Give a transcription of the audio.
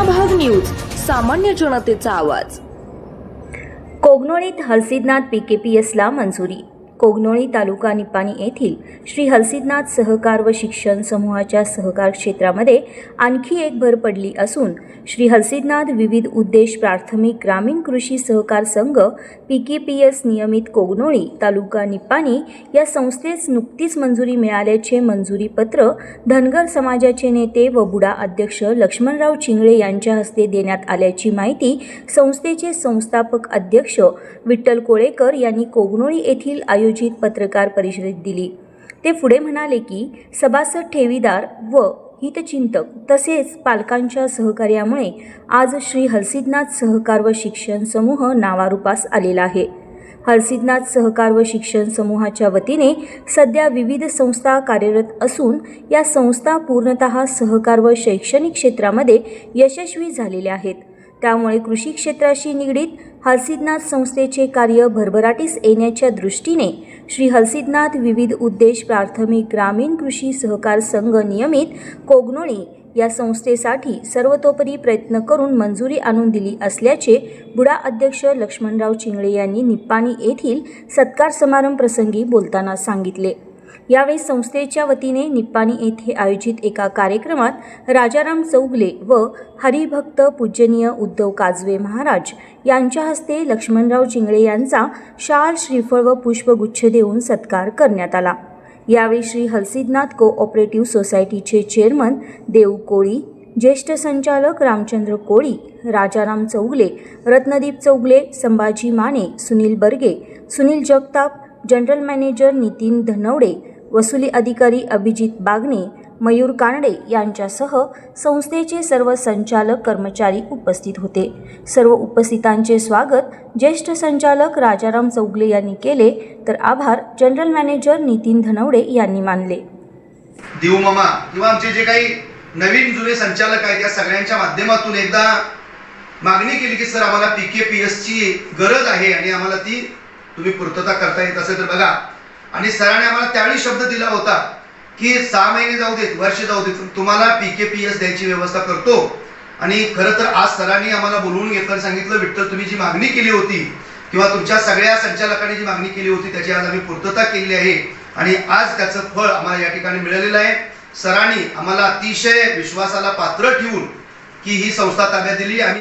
महाभाग न्यूज सामान्य जनतेचा आवाज. कोगनोळीत हरसिद्धनाथ एसला मंजुरी. कोगनोळी तालुका निपाणी येथील श्री हलसिदनाथ सहकार व शिक्षण समूहाच्या सहकार क्षेत्रामध्ये आणखी एक भर पडली असून श्री हलसिदनाथ विविध उद्देश प्राथमिक ग्रामीण कृषी सहकार संघ पीकेपीएस नियमित कोगनोळी तालुका निपाणी या संस्थेस नुकतीच मंजुरी मिळाल्याचे मंजुरी पत्र धनगर समाजाचे नेते व बुडा अध्यक्ष लक्ष्मणराव चिंगळे यांच्या हस्ते देण्यात आल्याची माहिती संस्थेचे संस्थापक अध्यक्ष विठ्ठल कोळेकर यांनी कोगनोळी येथील आयोजित पत्रकार परिषदेत दिली. ते पुढे म्हणाले की सभासद ठेवीदार व हितचिंतक तसेच पालकांच्या सहकार्यामुळे आज श्री हलसिद्धनाथ सहकार व शिक्षण समूह नावारूपास आलेला आहे. हलसिद्धनाथ सहकार व शिक्षण समूहाच्या वतीने सध्या विविध संस्था कार्यरत असून या संस्था पूर्णतः सहकार व शैक्षणिक क्षेत्रामध्ये यशस्वी झालेल्या आहेत. त्यामुळे कृषी क्षेत्राशी निगडीत हलसिद्धनाथ संस्थेचे कार्य भरभराटीस येण्याच्या दृष्टीने श्री हलसिद्धनाथ विविध उद्देश प्राथमिक ग्रामीण कृषी सहकार संघ नियमित कोगनोळी या संस्थेसाठी सर्वतोपरी प्रयत्न करून मंजुरी आणून दिली असल्याचे बुडा अध्यक्ष लक्ष्मणराव चिंगळे यांनी निप्पाणी येथील सत्कार समारंभ प्रसंगी बोलताना सांगितले. यावेळी संस्थेच्या वतीने निप्पाणी येथे आयोजित एका कार्यक्रमात राजाराम चौगले व हरिभक्त पूजनीय उद्धव काजवे महाराज यांच्या हस्ते लक्ष्मणराव चिंगळे यांचा शाल श्रीफळ व पुष्पगुच्छ देऊन सत्कार करण्यात आला. यावेळी श्री हलसिद्धनाथ कोऑपरेटिव्ह सोसायटीचे चेअरमन देव कोळी ज्येष्ठ संचालक रामचंद्र कोळी राजाराम चौगले रत्नदीप चौगले संभाजी माने सुनील बर्गे सुनील जगताप जनरल मॅनेजर नितीन धनवडे वसुली अधिकारी अभिजित बागणे मयूर कानडे यांच्यासह संस्थेचे सर्व संचालक कर्मचारी उपस्थित होते. सर्व उपस्थितांचे स्वागत. ज्येष्ठ संचालक राजाराम चौगले यांनी केले तर आभार जनरल मॅनेजर नितीन धनवडे यांनी मानले. देऊ मामा किंवा आमचे जे काही नवीन जुने संचालक आहेत या सगळ्यांच्या माध्यमातून एकदा मागणी केली की सर आम्हाला पी के पी एस ची गरज आहे आणि आम्हाला ती तुम्ही पूर्तता करता येत असेल तर बघा. आणि सरांनी आम्हाला त्यावेळी शब्द दिला होता की सहा महिने जाऊ देत वर्ष जाऊ देत तुम्हाला पी के पी एस द्यायची व्यवस्था करतो. आणि खरं तर आज सरांनी आम्हाला बोलवून घेतलं सांगितलं विठ्ठल तुम्ही जी मागणी केली होती किंवा तुमच्या सगळ्या संचालकांनी जी मागणी केली होती त्याची आज आम्ही पूर्तता केली आहे. आणि आज त्याचं फळ आम्हाला या ठिकाणी मिळालेलं आहे. सरांनी आम्हाला अतिशय विश्वासाला पात्र ठेवून की ही संस्था ताब्यात दिली आणि